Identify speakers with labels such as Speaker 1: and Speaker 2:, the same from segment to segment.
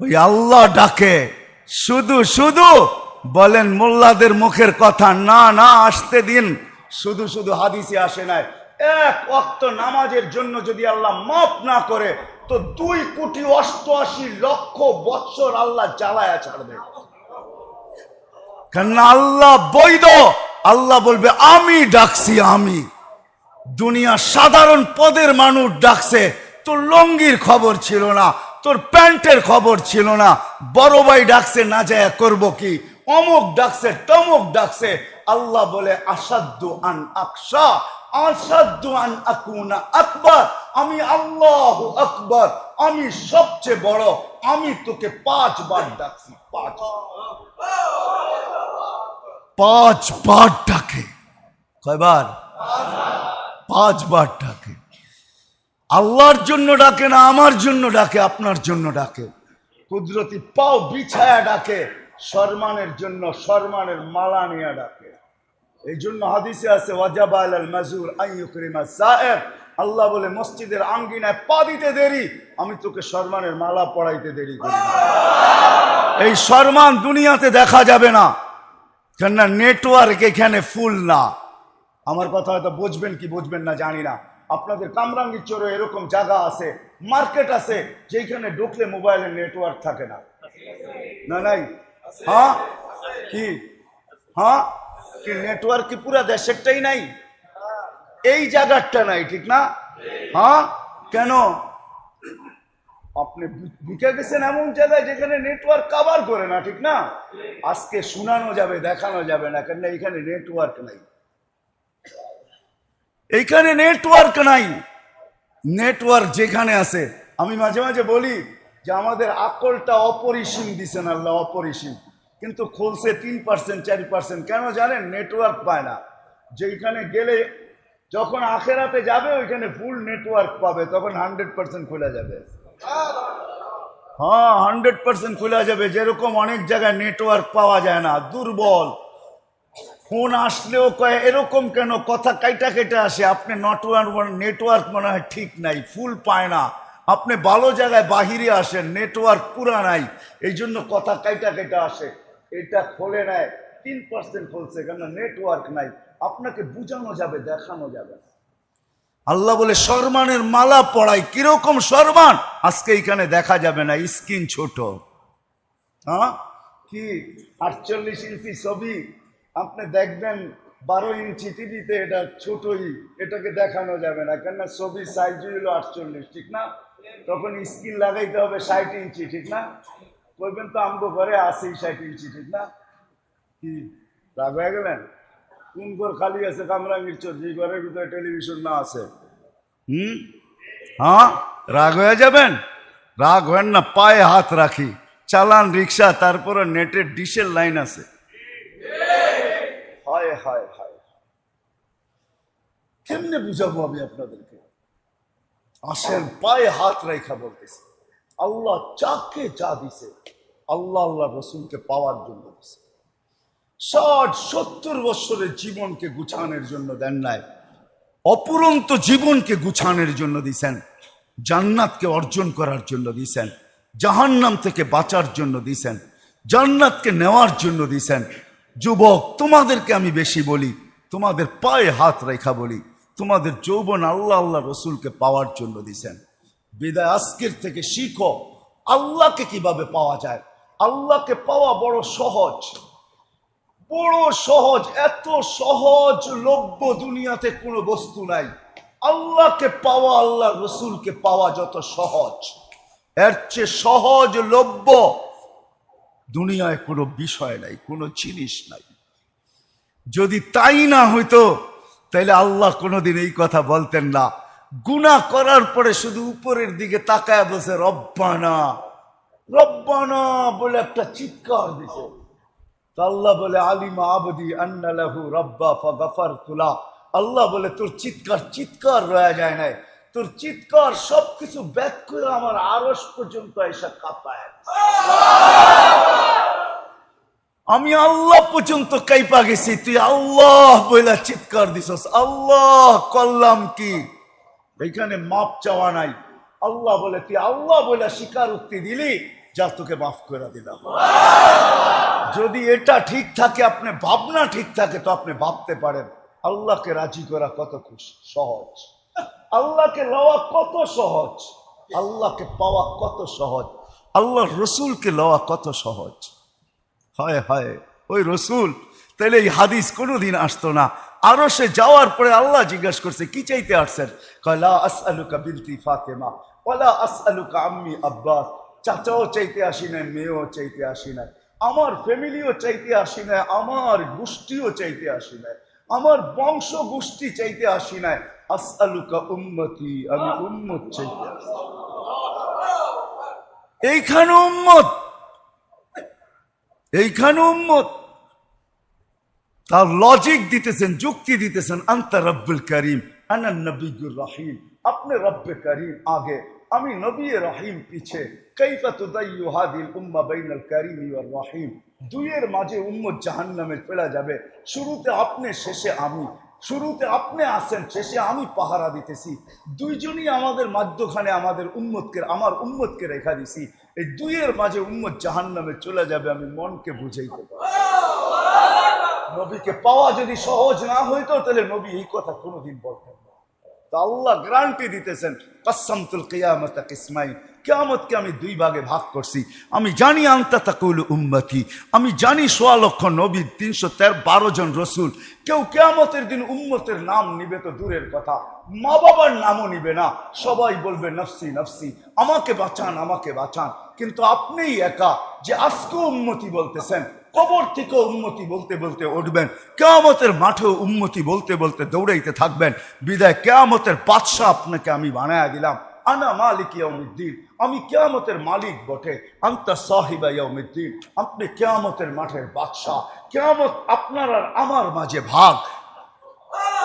Speaker 1: ওই আল্লাহ ডাকে, শুধু শুধু! বলেন, মোল্লাদের মুখের কথা, না না, আসতে দিন। শুধু শুধু হাদিসে আসে নাই। এক অক্ত নামাজের জন্য যদি আল্লাহ মাফ না করে, তো দুই কোটি অষ্টআশি লক্ষ বৎসর আল্লাহ জ্বালায়া ছাড়বে। কেন আল্লাহ বৈধ। আল্লাহ বলবে, আমি ডাকছি, আমি। দুনিয়া সাধারণ পদের মানুষ ডাকছে, তো লঙ্গির খবর ছিল না। তোর প্যান্টের খবর ছিল না। বড় ভাই ডাকছে, না যায়, করব কি? অমুক ডাকছে, তমুক ডাকছে। আল্লাহ বলে আসাদ্দু আন আকশা আসাদ্দু আন আকুনা আকবর। আমি আল্লাহ আকবর, আমি সবচেয়ে বড়, আমি তোকে পাঁচবার ডাকছি পাঁচ পাঁচবার ডাকে। কয়বার? পাঁচবার ডাকে। আল্লাহর জন্য ডাকে না, আমার জন্য ডাকে, আপনার জন্য ডাকে। কুদরতি পাও বিছায়া ডাকে সম্মানের জন্য সম্মানের মালা নিয়ে ডাকে। এই জন্য হাদিসে আছে সাহেব আল্লাহ বলে, মসজিদের আঙ্গিনায় পা দিতে দেরি, আমি তোকে সম্মানের মালা পড়াইতে দেরি করি এই সম্মান দুনিয়াতে দেখা যাবে না, কেননা নেটওয়ার্ক এখানে ফুল না। আমার কথা হয়তো বুঝবেন কি বুঝবেন না, জানি না। আপনাদের কামরাঙ্গির চোরে এরকম জায়গা আছে, মার্কেট আছে যেখানে ঢুকলে মোবাইলের নেটওয়ার্ক থাকে না। না, নাই? হ্যাঁ? কি? হ্যাঁ? কি নেটওয়ার্ক কি পুরা দেশেরটাই নাই? এই জায়গাটা নাই, ঠিক না? হ্যাঁ? কেন? আপনি বি- ঢুকে গেছেন এমন জায়গায় যেখানে নেটওয়ার্ক কাভার করে না, ঠিক না? আজকে শোনানো যাবে, দেখানো যাবে না কেন এখানে নেটওয়ার্ক নাই। এইখানে নেটওয়ার্ক নাই। নেটওয়ার্ক যেখানে আছে। আমি মাঝে মাঝে বলি যে আমাদের আকলটা অপরিসীম দিছেন আল্লাহ, অপরিসীম। কিন্তু খুলছে তিন পার্সেন্ট চারি পার্সেন্ট কেন জানেন? নেটওয়ার্ক পায় না। যেখানে গেলে যখন আখেরাতে যাবে, ওইখানে ফুল নেটওয়ার্ক পাবে, তখন হান্ড্রেড পার্সেন্ট খোলা যাবে। হ্যাঁ হান্ড্রেড পার্সেন্ট খোলা যাবে। যেরকম অনেক জায়গায় নেটওয়ার্ক পাওয়া যায় না, দুর্বল। ফোন আসলেও কয়, এরকম কেন? কথা কাইটা কেটে আসে। আপনি নেটওয়ার্ক নেটওয়ার্ক মনে হয় ঠিক নাই, ফুল পায় না। আপনি ভালো জায়গায় বাহিরে আসেন নেটওয়ার্ক পুরা নাই। এই জন্য কথা কাইটা কেটে আসে। এটা খোলে নেয় তিন পার্সেন্ট খুলছে, কেন নেটওয়ার্ক নাই। আপনাকে বুঝানো যাবে, দেখানো যাবে। আল্লাহ বলে সম্মানের মালা পড়াই। কীরকম সম্মান আজকে এখানে দেখা যাবে না স্কিন ছোট। হ্যাঁ? কি? আটচল্লিশ ইঞ্চি ছবি। আপনি দেখবেন বারো ইঞ্চি টিভিতে এটা ছোটই, এটাকে দেখানো যাবে না, কেননা ছবির সাইজ হলো আটচল্লিশ, ঠিক না? তখন স্ক্রিন লাগাইতে হবে ষাট ইঞ্চি, ঠিক না? বলবেন তো আমগো ঘরে আশি ষাট ইঞ্চি, ঠিক না? কি, রাগ হয়ে গেলেন? কোন ঘর খালি আছে কামরাঙ্গির যে ঘরের ভিতরে টেলিভিশন না আছে? হুম? হ্যাঁ? রাগ হয়ে যাবেন? রাগ হবেন না, পায়ে হাত রাখি, চালান রিক্সা তারপরে নেটের ডিশের লাইন আছে। হায় হায় হায়। কেমনে বুঝাবো আমি আপনাদেরকে? আসেন, পায়ে হাত রেখা বলতেছে। আল্লাহ চাকে যা দিছে, আল্লাহ আল্লাহ রসুলকে পাওয়ার জন্য দিছে। ষাট, সত্তর বৎসরের জীবনকে গুছানোর জন্য দেন নাই। অপুরন্ত জীবনকে গুছানোর জন্য দিছেন। জান্নাতকে অর্জন করার জন্য দিছেন। জাহান্নাম থেকে বাঁচার জন্য দিছেন। জান্নাতকে নেওয়ার জন্য দিছেন। যুবক, তোমাদেরকে আমি বেশি বলি, তোমাদের পায়ে হাত রেখা বলি, তোমাদের যৌবন আল্লাহ আল্লাহ রসুলকে পাওয়ার জন্য দিছেন বিদায় আজকের থেকে শিখো, আল্লাহকে কীভাবে পাওয়া যায়। আল্লাহকে পাওয়া বড় সহজ। বড় সহজ, এত সহজ লভ্য দুনিয়াতে কোনো বস্তু নাই। আল্লাহকে পাওয়া, আল্লাহ রসুলকে পাওয়া যত সহজ। এর চেয়ে সহজ, লভ্য দুনিয়ায় কোনো বিষয় নাই, কোনো জিনিস নাই। যদি তাই না হইতো তাহলে আল্লাহ কোনোদিন এই কথা বলতেন না। গুনাহ করার পরে শুধু উপরের দিকে তাকায় বসে রব্বানা রব্বানা বলে একটা চিৎকার দিছে। আল্লাহ বলে, আলিমা আবদি আন্নালাহু রব্বা ফাগাফার তুলা আল্লাহ বলে, তোর চিৎকার চিৎকার রয়ে যায় নাই। তোর চিৎকার সবকিছু ব্যাক করে আমার আরস পর্যন্ত এসে কাঁপায়। আমি আল্লাহ পর্যন্ত কাইপা গেছি, তুই আল্লাহ বইলা চিৎকার দিছস। আল্লাহ করলাম কি? এখানে মাপ চাওয়া নাই। আল্লাহ বলে, তুই আল্লাহ বইলা স্বীকার উক্তি দিলি, যা তোকে মাফ করে দিলাম। যদি এটা ঠিক থাকে, আপনি ভাবনা ঠিক থাকে, তো আপনি ভাবতে পারেন, আল্লাহকে রাজি করা কত খুশি, সহজ। আল্লাহকে লওয়া কত সহজ, আল্লাহকে পাওয়া কত সহজ আল্লাহ রসুলকে লওয়া কত সহজ। হায় হায়, ওই রসুল তাহলে এই হাদিস কোনোদিন আসতো না। আরও সে যাওয়ার পরে আল্লাহ জিজ্ঞেস করছে, কি চাইতে আসছেন? কলা আসআলুকা বিনতি ফাতেমা ওলা আসআলুকা আম্মি আব্বাস, চাচাও চাইতে আসি নাই, মেয়েও চাইতে আসি নাই, আমার ফ্যামিলিও চাইতে আসি নাই, আমার গোষ্ঠীও চাইতে আসি নাই, আমার বংশ গোষ্ঠী চাইতে আসি নাই, আসআলুকা উম্মতি, আমি উম্মত চাইতে আসি এইখানে উম্মত। এইখানে উম্মত। তার লজিক দিতেছেন, যুক্তি দিতেছেন, আন্ত রব্বুল করিম আনান রহিম, আপনি রব্বে করিম, আগে আমি নবী রহিম পিছে দুইয়ের মাঝে উম্মত জাহান্নামে ফেলা যাবে। শুরুতে আপনি, শেষে আমি। শুরুতে আপনি আসেন শেষে আমি পাহারা দিতেছি। দুইজনই আমাদের মাধ্যখানে আমাদের উম্মতকে, আমার উম্মতকে রেখা দিছি। এই দুইয়ের মাঝে উম্মত জাহান নামে চলে যাবে আমি মনকে বুঝাইতে পারি নবীকে পাওয়া যদি সহজ না হইতো তাহলে নবী এই কথা কোনোদিন বলতেন না। তো আল্লাহ গ্যারান্টি দিতেছেন কাসামতুল কিয়ামত ইসমাইল কেয়ামতকে আমি দুই ভাগে ভাগ করছি। আমি জানি আন্তা তাকুল উম্মতি, আমি জানি সোয়া লক্ষ নবী তিনশো তের বারো জন রসুল। কেউ কেয়ামতের দিন উম্মতের নাম নিবে তো দূরের কথা, মা বাবার নামও নিবে না। সবাই বলবে, নফসি নফসি, আমাকে বাঁচান আমাকে বাঁচান। কিন্তু আপনিই একা যে আজকে উন্মতি বলতেছেন কবর থেকে উন্মতি বলতে বলতে উঠবেন, কেয়ামতের মাঠে উন্মতি বলতে বলতে দৌড়াইতে থাকবেন, বিদায় কেয়ামতের বাদশাহ আপনাকে আমি বানায়া দিলাম। আনা মালিক ইয়াউমিদ্দিন, আমি কেয়ামতের মালিক বটে, আন্তা সাহিবা ইয়াউমিদ্দিন, আপনি কেয়ামতের মাঠের বাদশাহ, কেয়ামত আপনার আর আমার মাঝে ভাগ।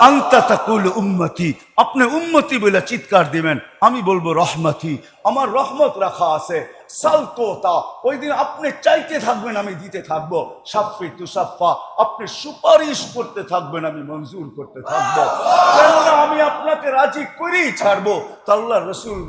Speaker 1: আন্তা তাকুল আপনি উম্মতি বলে চিৎকার দিবেন, আমি বলব রহমতি, আমার রহমত রাখা আছে। সালতোতা ওই দিন আপনি চাইতে থাকবেন, আমি দিতে তুসাফা, আপনি সুপারিশ করতে থাকবেন, আমি মঞ্জুর করতে থাকব। কেননা আমি আপনাকে রাজি করেই ছাড়বো। তো আল্লাহ রসুল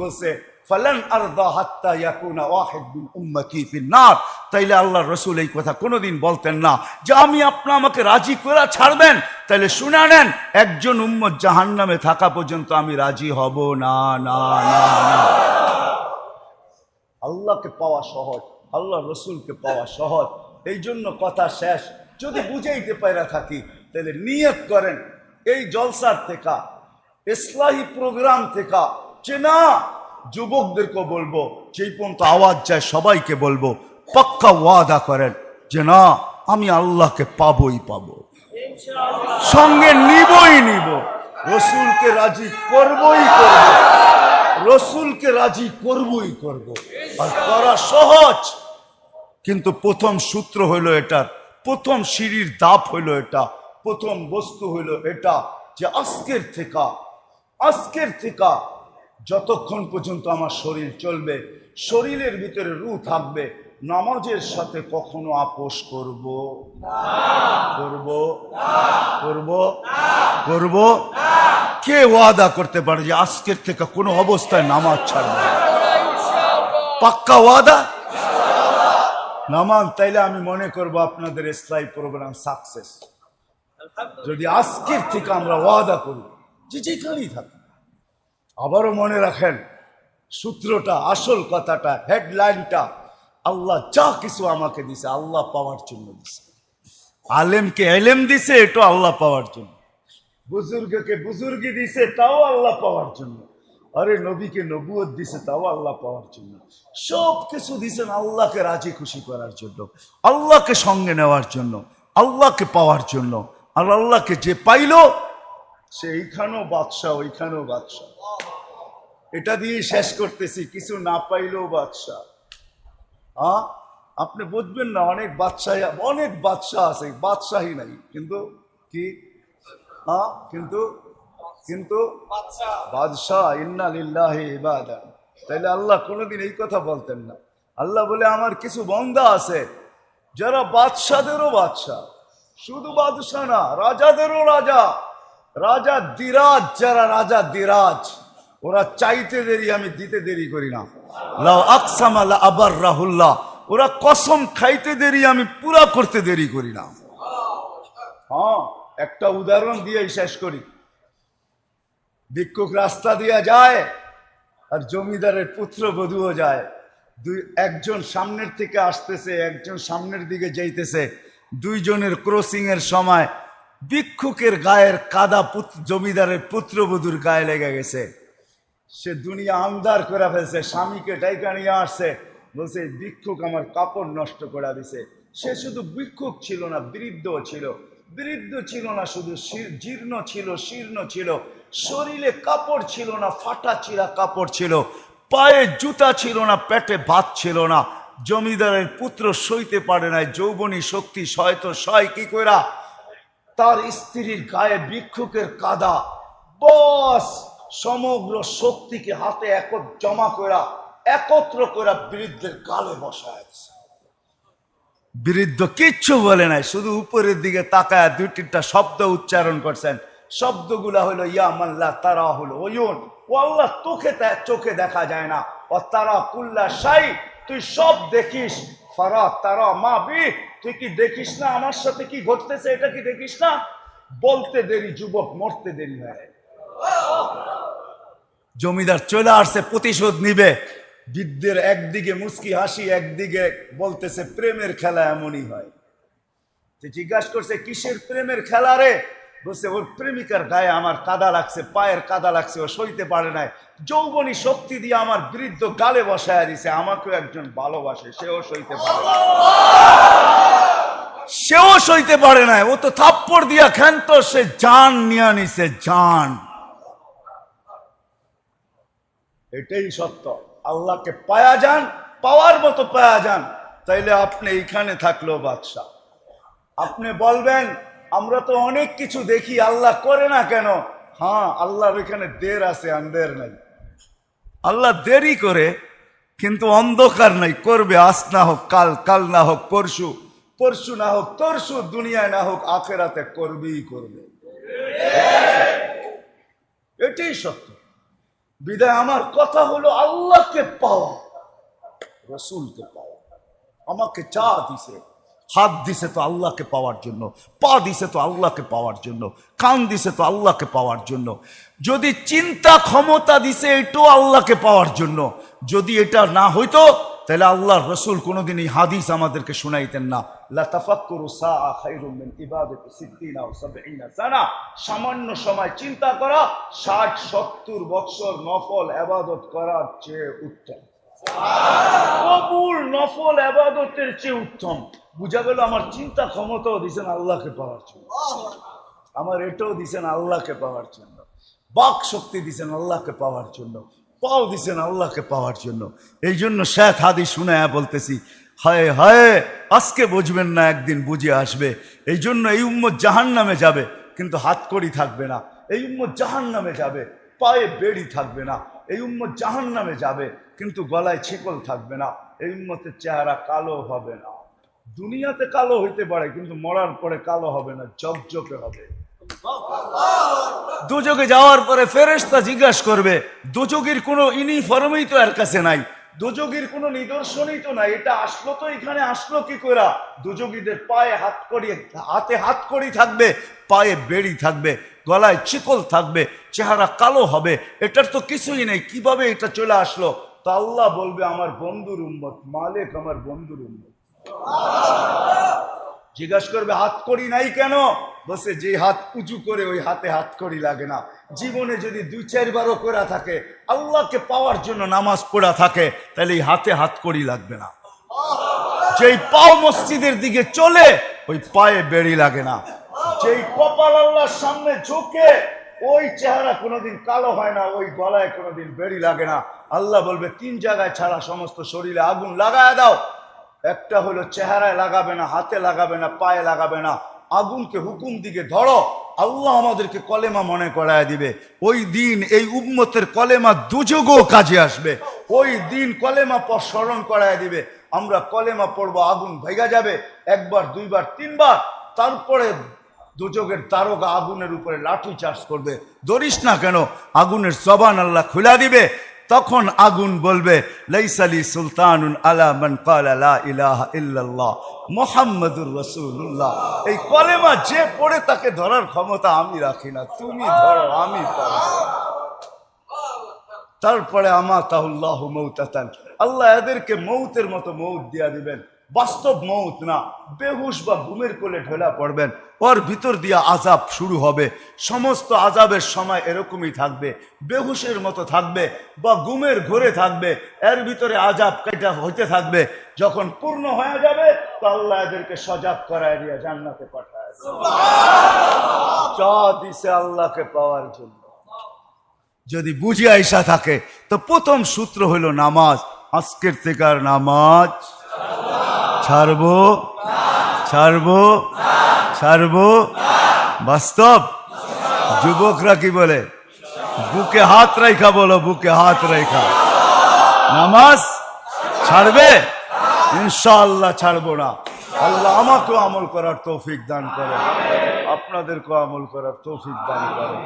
Speaker 1: নার। তাইলে আল্লাহ রসুল এই কথা কোনোদিন বলতেন না। যে আমি আপনি আমাকে রাজি করে ছাড়বেন, তাইলে শুনে নেন, একজন উম্মত জাহান্নামে থাকা পর্যন্ত আমি রাজি হব। না না না না। আল্লাহকে পাওয়া সহজ আল্লাহ রসুলকে পাওয়া সহজ, এই জন্য কথা শেষ। যদি বুঝাইতে পারা থাকি, তাহলে নিয়ত করেন, এই জলসার থেকে, ইসলাহী প্রোগ্রাম থেকে। যে না যুবকদেরকে বলব, যেই পর্যন্ত আওয়াজ যায় সবাইকে বলব, পাক্কা ওয়াদা করেন যে না, আমি আল্লাহকে পাবই পাবো। সঙ্গে নিবই নিব। রসুলকে রাজি করবই করব। রসুলকে রাজি করবই করব। আর করা সহজ। কিন্তু প্রথম সূত্র হইল এটার প্রথম সিঁড়ির দাপ হইল এটা, প্রথম বস্তু হইল এটা যে আজকের থেকে আজকের থেকে যতক্ষণ পর্যন্ত আমার শরীর চলবে, শরীরের ভিতরে রু থাকবে, নামাজের সাথে কখনো আপোষ করব। করব? করব? করব? কে ওয়াদা করতে পারে যে আজকের থেকে কোনো অবস্থায় নামাজ ছাড়বে পাক্কা ওয়াদা? নামাজ তাইলে আমি মনে করব আপনাদের ইসলাই প্রোগ্রাম সাকসেস যদি আজকের থেকে আমরা ওয়াদা করি, যে যেখানেই থাকি আবারও মনে রাখেন, সূত্রটা, আসল কথাটা হেডলাইনটা আল্লাহ যা কিছু আমাকে দিছে, আল্লাহ পাওয়ার জন্য দিছে। আলেমকে এলেম দিছে এটা আল্লাহ পাওয়ার জন্য। বুজুর্গকে বুজুর্গি দিছে, তাও আল্লাহ পাওয়ার জন্য। আরে নবীকে নবুয়ত দিছে, তাও আল্লাহ পাওয়ার জন্য। সব কিছু দিছেন আল্লাহকে রাজি খুশি করার জন্য, আল্লাহকে সঙ্গে নেওয়ার জন্য, আল্লাহকে পাওয়ার জন্য। আর আল্লাহকে যে পাইলো, সে এইখানেও বাদশাহ, ওইখানেও বাদশাহ। এটা দিয়ে শেষ করতেছি, কিছু না পাইলেও বাদশাহ। হ্যাঁ আপনি বুঝবেন না, অনেক বাদশাহ অনেক বাদশাহ আছে বাদশাহী নাই। কিন্তু কি? হ্যাঁ কিন্তু কিন্তু, বাদশাহ, ইন্না তাইলে আল্লাহ কোনোদিন এই কথা বলতেন না। আল্লাহ বলে, আমার কিছু বন্দা আছে। যারা বাদশাদেরও বাদশাহ, শুধু বাদশাহ না, রাজাদেরও রাজা। রাজা দিরাজ, যারা রাজা দিরাজ, ওরা চাইতে দেরি, আমি দিতে দেরি করি না। আবার রাহুল্লাহ ওরা কসম খাইতে দেরি, আমি পুরা করতে দেরি করি না। হ্যাঁ। একটা উদাহরণ দিয়ে শেষ করি। ভিক্ষুক রাস্তা দিয়ে যায় আর জমিদারের পুত্র বধূও যায়। দুই, একজন সামনের থেকে আসতেছে, একজন সামনের দিকে যাইতেছে। দুইজনের ক্রসিং এর সময় ভিক্ষুকের গায়ের কাদা পুত্র জমিদারের পুত্রবধূর গায়ে লেগে গেছে। সে দুনিয়া আন্দার করে ফেলছে, স্বামীকে ডাইকা নিয়ে আসছে। বলছে, "এই ভিক্ষুক আমার কাপড় নষ্ট করে দিছে। সে শুধু ভিক্ষুক ছিল না বৃদ্ধ ছিল। বৃদ্ধ ছিল না, শুধু জীর্ণ ছিল, শীর্ণ ছিল। শরীরে কাপড় ছিল না, ফাটা চিরা কাপড় ছিল। পায়ে জুতা ছিল না, পেটে ভাত ছিল না। জমিদারের পুত্র সইতে পারে না যৌবনী শক্তি সয়ত সয় কি কইরা? তার স্ত্রীর গায়ে ভিক্ষুকের কাদা। বস, সমগ্র শক্তিকে হাতে এক জমা করা একত্র করা বৃদ্ধের গালে বসায় বৃদ্ধ কিচ্ছু বলে নাই, শুধু উপরের দিকে তাকায় দুই তিনটা শব্দ উচ্চারণ করছেন। শব্দগুলা হলো, ইয়া মাল্লা তারা হলো ওয়ুন আল্লাহ, তোকে চোখে দেখা যায় না। ও তারা কুল্লা সাই তুই সব দেখিস। ফারা তারা মা বি, তুই কি দেখিস না? আমার সাথে কি ঘটতেছে? এটা কি দেখিস না? বলতে দেরি, যুবক মরতে দেরি হয় জমিদার চলে আসছে, প্রতিশোধ নিবে। বৃদ্ধের একদিকে মুস্কি হাসি, একদিকে বলতেছে, প্রেমের খেলা এমনই হয়। সে জিজ্ঞাসা করছে, কিসের প্রেমের খেলা রে? বলছে, ওর প্রেমিকার গায়ে আমার কাদা লাগছে, পায়ের কাদা লাগছে, ও সইতে পারে নাই। যৌবনী শক্তি দিয়ে আমার বৃদ্ধ গালে বসায় দিছে, আমাকেও একজন ভালোবাসে, সেও সইতে পারে সেও সইতে পারে না ও তো থাপ্পড় দিয়া ক্ষান্ত, সে জান নিয়ে নিছে, জান। এটাই সত্য। আল্লাহকে পায়া যান, পাওয়ার মতো পায়া যান, তাইলে আপনি এইখানে থাকল বাদশাহ। আপনি বলবেন, আমরা তো অনেক কিছু দেখি, আল্লাহ করে না কেন? হ্যাঁ আল্লাহর এখানে দের আছে আন্দের নাই। আল্লাহ দেরি করে, কিন্তু অন্ধকার নাই, করবে আজ না হোক, কাল কাল না হোক, পরশু পরশু না হোক, তরশু, দুনিয়ায় না হোক, আখেরাতে করবেই করবে। এটাই সত্য। বিদায় আমার কথা হলো আল্লাহকে পাওয়া, রসুলকে পাওয়া। আমাকে চা দিছে, হাত দিছে তো আল্লাহকে পাওয়ার জন্য, পা দিছে তো আল্লাহকে পাওয়ার জন্য, কান দিছে তো আল্লাহকে পাওয়ার জন্য। যদি চিন্তা ক্ষমতা দিছে এটাও আল্লাহকে পাওয়ার জন্য। যদি এটা না হইতো তাহলে আল্লাহর রসুল কোনোদিন এই হাদিস আমাদেরকে শোনাইতেন না। মিন সামান্য সময় চিন্তা করা, ষাট, সত্তর বৎসর নফল আবাদত করার চেয়ে উত্তম। নফল আবাদতের চেয়ে উত্তম। বুঝা গেল আমার চিন্তা ক্ষমতাও দিছেন আল্লাহকে পাওয়ার জন্য। আমার এটাও দিছেন আল্লাহকে পাওয়ার জন্য। বাক শক্তি দিছেন আল্লাহকে পাওয়ার জন্য। পাও দিছেন আল্লাহকে পাওয়ার জন্য। এই জন্য শেখ হাদি শুনে বলতেছি, হায় হায়, আজকে বুঝবেন না, একদিন বুঝে আসবে। এই জন্য এই উম্মত জাহান নামে যাবে, কিন্তু হাত করি থাকবে না। এই উম্মত জাহান নামে যাবে, পায়ে বেড়ি থাকবে না। এই উম্মত জাহান নামে যাবে, কিন্তু গলায় ছিকল থাকবে না। এই উম্মতের চেহারা কালো হবে না। দুনিয়াতে কালো হইতে পারে, কিন্তু মরার পরে কালো হবে না জকজকে হবে। দুযোগে যাওয়ার পরে ফেরেশতা জিজ্ঞাসা করবে দুযোগীর কোনো ইউনিফর্মই তো এর কাছে নাই। দুযোগীর কোনো নিদর্শনই তো নাই। এটা আসলো তো এখানে, আসলো কি করা দুযোগীদের পায়ে হাত করি হাতে হাত করি থাকবে, পায়ে বেড়ি থাকবে, গলায় চিকল থাকবে, চেহারা কালো হবে, এটার তো কিছুই নেই। কীভাবে এটা চলে আসলো? তা আল্লাহ বলবে, আমার বন্ধুর উম্মত, মালিক আমার বন্ধুর উম্মত। জিজ্ঞাসা করবে, হাত করি নাই কেন? বসে যে হাত উঁচু করে, ওই হাতে হাত করি লাগে না। জীবনে যদি দুই, চারবারও করা থাকে, আল্লাহকে পাওয়ার জন্য নামাজ পড়া থাকে, তাহলে এই হাতে হাত করি লাগবে না। যেই পাও মসজিদের দিকে চলে, ওই পায়ে বেড়ি লাগে না। যেই কপাল আল্লাহর সামনে ঝুঁকে, ওই চেহারা কোনোদিন কালো হয় না, ওই গলায় কোনোদিন বেড়ি লাগে না। আল্লাহ বলবে, তিন জায়গায় ছাড়া সমস্ত শরীরে আগুন লাগায় দাও। একটা হলো চেহারায় লাগাবে না, হাতে লাগাবে না, পায়ে লাগাবে না। আগুনকে হুকুম দিকে ধরো, আল্লাহ আমাদেরকে কলেমা মনে করায় দিবে। ওই দিন এই উম্মতের কলেমা দুযোগও কাজে আসবে। ওই দিন কলেমা পর স্মরণ করায় দিবে। আমরা কলেমা পড়ব, আগুন ভেগা যাবে, একবার, দুইবার, তিনবার। তারপরে দুযোগের তারকা আগুনের উপরে লাঠি চার্জ করবে। ধরিস না কেন, আগুনের জবান আল্লাহ খুলা দিবে। তখন আগুন বলবে, লাইসালি সুলতানুন আলা মান ক্বালা লা ইলাহা ইল্লাল্লাহ, মুহাম্মাদুর রাসূলুল্লাহ। এই কলেমা যে পড়ে তাকে ধরার ক্ষমতা আমি রাখি না, তুমি ধরো, আমি তারপরে আমা তাহুল্লাহ মৌতাতান আল্লাহ এদেরকে মৌতের মতো মৌত দিয়া দিবেন। বাস্তব মৌত না, বেহুশ বা ঘুমের কোলে ঢেলা পড়বেন, ওর ভিতর দিয়া আজাব শুরু হবে। সমস্ত আজাবের সময় এরকমই থাকবে, বেহুশের মতো থাকবে বা ঘুমের ঘরে থাকবে, এর ভিতরে আজাব কেটা হইতে থাকবে। যখন পূর্ণ হয়ে যাবে, তো আল্লাহ এদেরকে সজাগ করায় দিয়া জান্নাতে পাঠায় দিছে আল্লাহকে পাওয়ার জন্য। যদি বুঝে আইসা থাকে, তো প্রথম সূত্র হলো নামাজ। আজকের থেকে আর নামাজ ছাড়ব ছাড়ব ছাড়ব। বাস্তব। যুবকরা কি বলে? বুকে হাত রেখা বলো, বুকে হাত রেখা। নামাজ ছাড়বে? ইনশাআল্লাহ ছাড়বো না। আল্লাহ আমাকেও আমল করার তৌফিক দান করে। আপনাদেরকেও আমল করার তৌফিক দান করে।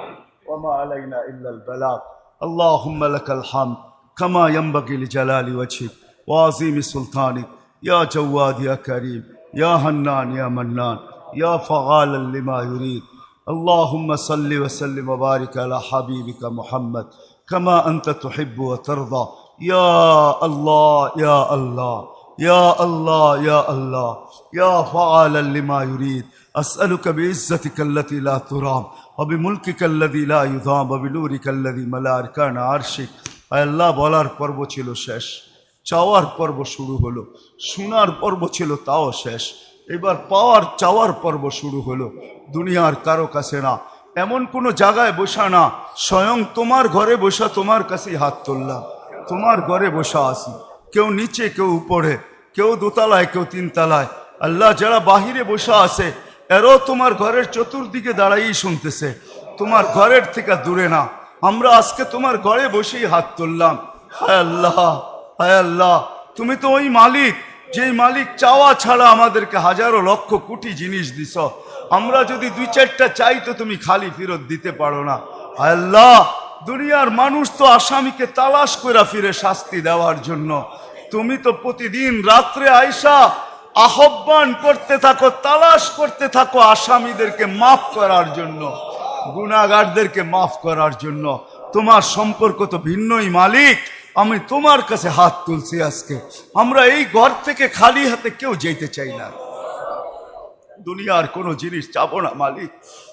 Speaker 1: ওমা আলাইনা ইল্লাল বালাক আল্লাহুম্মা লাকাল হামদ। কামা ইয়ানবাগি লিজালালি ওয়াজহিক। সুলতানিক। يا جواد يا كريم يا هنان يا منان يا فعالا لما يريد اللهم صل وسلم وبارك على حبيبك محمد كما أنت تحب وترضى يا الله يا الله يا الله يا الله يا فعالا لما يريد أسألك بعزتك التي لا ترام وبملكك الذي لا يضام وبنورك الذي ملا أركان عرشك আয় আল্লাহ বলার পর্ব ছিল শেষ চাওয়ার পর্ব শুরু হলো। শোনার পর্ব ছিল, তাও শেষ। এবার পাওয়ার, চাওয়ার পর্ব শুরু হলো। দুনিয়ার কারও কাছে না। এমন কোনো জায়গায় বসা না। স্বয়ং তোমার ঘরে বসা, তোমার কাছেই হাত তুললাম। তোমার ঘরে বসা আসি কেউ নিচে, কেউ উপরে। কেউ দোতলায়, কেউ তিনতলায়। আল্লাহ যারা বাহিরে বসা আছে, এরও তোমার ঘরের চতুর্দিকে দাঁড়াই শুনতেছে। তোমার ঘরের থেকে দূরে না। আমরা আজকে তোমার ঘরে বসেই হাত তুললাম। হায় আল্লাহ! হায় আল্লাহ। তুমি তো ওই মালিক, যেই মালিক চাওয়া ছাড়া আমাদেরকে হাজারো লক্ষ কোটি জিনিস দিছ। আমরা যদি দুই চারটা চাই তো তুমি খালি ফেরত দিতে পারো না। আল্লাহ, দুনিয়ার মানুষ তো আসামিকে তালাশ করে ফিরে শাস্তি দেওয়ার জন্য। তুমি তো প্রতিদিন রাত্রে আইসা আহ্বান করতে থাকো, তালাশ করতে থাকো আসামিদেরকে মাফ করার জন্য গুণাগারদেরকে মাফ করার জন্য। তোমার সম্পর্ক তো ভিন্নই মালিক। আমি তোমার কাছে হাত তুলছি আজকে। আমরা এই ঘর থেকে খালি হাতে কেউ যেতে চাই না। দুনিয়ার কোনো জিনিস চাবো না, মালিক।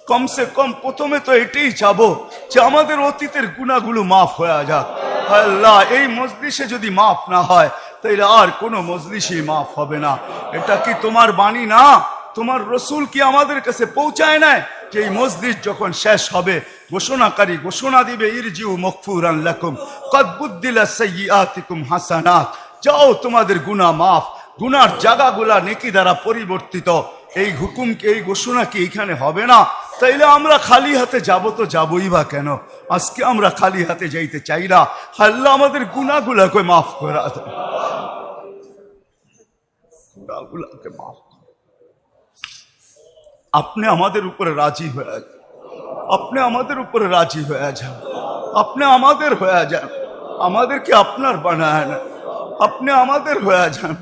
Speaker 1: কমসে কম প্রথমে তো এটাই চাবো যে আমাদের অতীতের গুণাগুলো মাফ হয়ে যাক। আল্লাহ, এই মজলিসে যদি মাফ না হয়, তাইলে আর কোনো মজলিসই মাফ হবে না। এটা কি তোমার বাণী না? তোমার রসুল কি আমাদের কাছে পৌঁছায় নাই? যে মসজিদ যখন শেষ হবে, ঘোষণাকারী ঘোষণা দিবে, ইরজিউ মকফুরান লাকুম, কদ বুদ্দিলা সাইয়্যাতিকুম হাসানাত যাও, তোমাদের গুনাহ মাফ গুনার জায়গাগুলা নেকি দ্বারা পরিবর্তিত এই হুকুমকে এই ঘোষণা কি এখানে হবে না তাইলে আমরা খালি হাতে যাব তো যাবই বা কেন আজকে আমরা খালি হাতে যাইতে চাই না আল্লাহ আমাদের গুনাগুলাকে মাফ করা দেয়। গুনাহগুলাকে মাফ। আপনি আমাদের উপরে রাজি হয়ে যান। আপনি আমাদের উপরে রাজি হয়ে যান। আপনি আমাদের হয়ে যান। আমাদেরকে আপনার বানায় নেন। আপনি আমাদের হয়ে যান।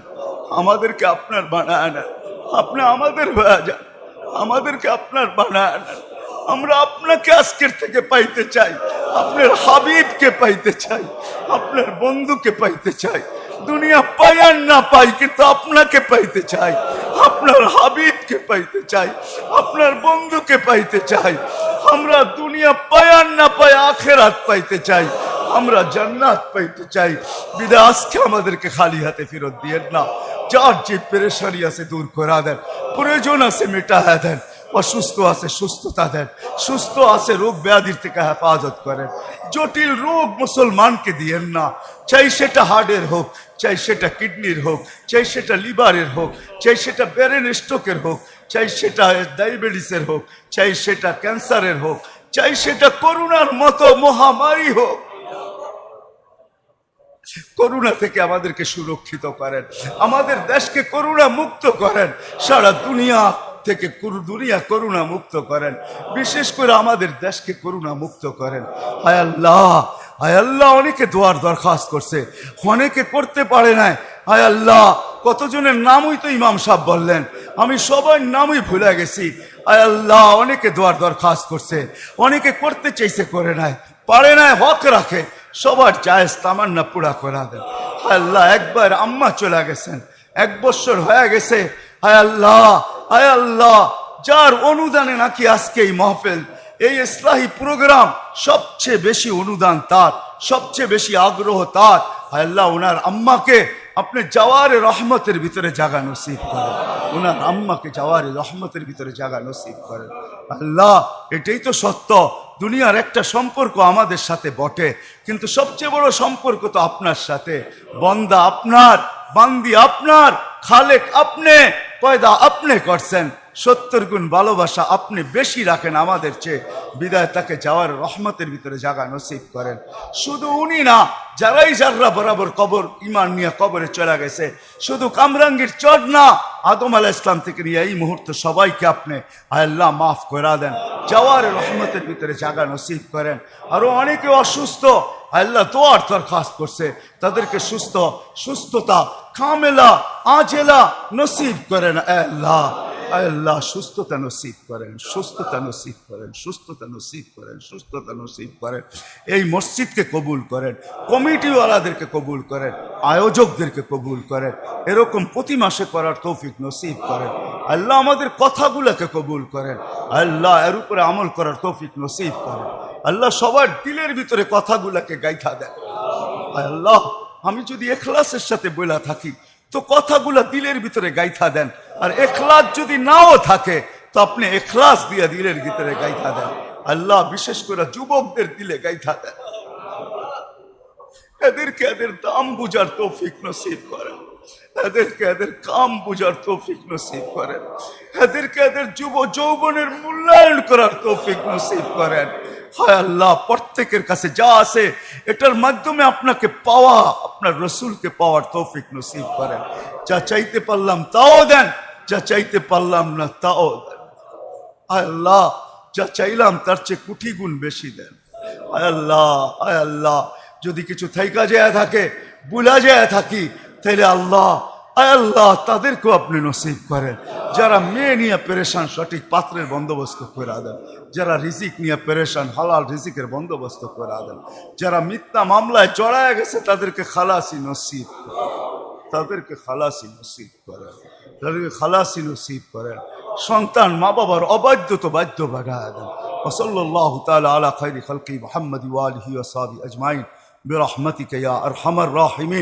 Speaker 1: আমাদেরকে আপনার বানায় নেন। আপনি আমাদের হয়ে যান। আমাদেরকে আপনার বানায় নেন। আমরা আপনাকে আজকের থেকে পাইতে চাই। আপনার হাবিবকে পাইতে চাই। আপনার বন্ধুকে পাইতে চাই। দুনিয়া পাই আর না পাই, কিন্তু আপনাকে পাইতে চাই। আপনার হাবিবকে পাইতে চাই, আপনার বন্ধুকে পাইতে চাই, আমরা দুনিয়া পায়ার না পায় আখেরাত পাইতে চাই, আমরা জান্নাত পাইতে চাই। বিদা, আজকে আমাদেরকে খালি হাতে ফেরত দিয়ে না, যার যে পেরেশানি আছে দূর করা দেন, প্রয়োজন আছে মেটা দেন। অসুস্থ আছে, সুস্থতা দেন। সুস্থ আছে, রোগ ব্যাধির থেকে হেফাজত করেন। জটিল রোগ মুসলমানকে দিয়েন না। চাই সেটা হার্টের হোক, চাই সেটা কিডনির হোক, চাই সেটা লিভারের হোক, চাই সেটা ব্রেন স্ট্রোকের হোক, চাই সেটা ডায়াবেটিসের হোক, চাই সেটা ক্যান্সারের হোক, চাই সেটা করোনার মতো মহামারী হোক। করোনা থেকে আমাদেরকে সুরক্ষিত করেন। আমাদের দেশকে করোনা মুক্ত করেন। সারা দুনিয়া থেকে দুনিয়া করুণা মুক্ত করেন। বিশেষ করে আমাদের দেশকে করুণা মুক্ত করেন। হায় আল্লাহ আয় আল্লাহ, অনেকে দোয়ার দরখাস্ত করছে, অনেকে করতে পারে নাই। আয় আল্লাহ, কতজনের নামই তো ইমাম সাহেব বললেন। আমি সবার নামই ভুলে গেছি। আয় আল্লাহ, অনেকে দোয়ার দরখাস্ত করছে, অনেকে করতে চাইছে, করে নাই। পারে নাই, হক রাখে। সবার জায়েজ তামান্না পুরা করা দেন। হায় আল্লাহ, একবার আম্মা চলে গেছেন। এক বছর হয়ে গেছে। হায় আল্লাহ হায় আল্লাহ, যার অনুদানে নাকি আজকে এই মাহফিল? এই ইসলাহী প্রোগ্রাম সবচেয়ে বেশি অনুদান তার, সবচেয়ে বেশি আগ্রহ তার। আল্লাহ, ওনার আম্মাকে আপনি জওয়ারে রহমতের ভিতরে জাগা নসিব করেন। ওনার আম্মাকে জওয়ারে রহমতের ভিতরে জাগা নসিব করেন। আল্লাহ, এটাই তো সত্য। দুনিয়ার একটা সম্পর্ক আমাদের সাথে বটে, কিন্তু সবচেয়ে বড় সম্পর্ক তো আপনার সাথে। বন্দা আপনার, বান্দি আপনার, খালেক আপনি পয়দা আপনি করছেন। সত্তর গুণ ভালোবাসা আপনি বেশি রাখেন আমাদের চেয়ে। বিদায় তাকে যাওয়ার রহমতের ভিতরে জাগা নসিব করেন। শুধু উনি না, যারাই যাররা বরাবর কবর ইমান নিয়ে কবরে চলে গেছে, শুধু কামরাঙ্গীর চট না, আদম আলাহ ইসলাম থেকে নিয়ে এই মুহূর্তে সবাইকে আপনি আল্লাহ মাফ করে দেন। যাওয়ার রহমতের ভিতরে জাগা নসিব করেন। আরও অনেকে অসুস্থ, আল্লাহ দোয়ার দরখাস্ত করছে। তাদেরকে সুস্থ, সুস্থতা, কামেলা, আজেলা নসিব করেন, আল্লাহ। আল্লাহ সুস্থতা নসিব করেন সুস্থতা নসিব করেন সুস্থতা নসিব করেন সুস্থতা নসিব করেন। এই মসজিদকে কবুল করেন, কমিটিওয়ালাদেরকে কবুল করেন, আয়োজকদেরকে কবুল করেন, এরকম প্রতি মাসে করার তৌফিক নসিব করেন। আল্লাহ আমাদের কথাগুলোকে কবুল করেন, আল্লাহ এর উপরে আমল করার তৌফিক নসিব করেন। আল্লাহ সবার দিলের ভিতরে কথাগুলোকে গাইথা দেন। আল্লাহ, আমি যদি এখলাসের সাথে বইলা থাকি, তো কথাগুলা দিলের ভিতরে গাইথা দেন। আর এখলাস যদি নাও থাকে, তো আপনি এখলাস দিয়ে দিলের ভিতরে গাইথা দেন। আল্লাহ বিশেষ করে যুবকদের দিলে গাইথা দেন। এদেরকে এদের দাম বুঝার তৌফিক নসিব করেন। এদেরকে এদের কাম বুঝার তৌফিক নসিব করেন। এদেরকে এদের যুব যৌবনের মূল্যায়ন করার তৌফিক নসিব করেন। হায় আল্লাহ, প্রত্যেকের কাছে যা আছে, এটার মাধ্যমে আপনাকে পাওয়া, আপনার রসুলকে পাওয়ার তৌফিক নসিব করেন। যা চাইতে পারলাম তাও দেন। যা চাইতে পারলাম না, তাও আল্লাহ যা চাইলাম তার চেয়ে কুটি গুণ বেশি দেন। আয় আল্লাহ আয় আল্লাহ, যদি কিছু থাইকা যায় থাকে, বুলা যায় থাকি তাহলে আল্লাহ, আয় আল্লাহ, তাদেরকেও আপনি নসিব করেন। যারা মেয়ে নিয়ে পেরেশান, সঠিক পাত্রের বন্দোবস্ত করে দেন। যারা রিজিক নিয়ে পেরেশান, হালাল রিজিকের বন্দোবস্ত করে দেন। যারা মিথ্যা মামলায় চড়ায় গেছে, তাদেরকে খালাসি নসিব তাদেরকে খালাসি নসিব করেন তাদেরকে খালাসি নসিব করেন সন্তান মা বাবার অবাধ্য তো বাধ্য বাগায় দেন وصلى الله تعالى على خير خلقه محمد وآله وصحبه أجمعين برحمتك يا أرحم الراحمين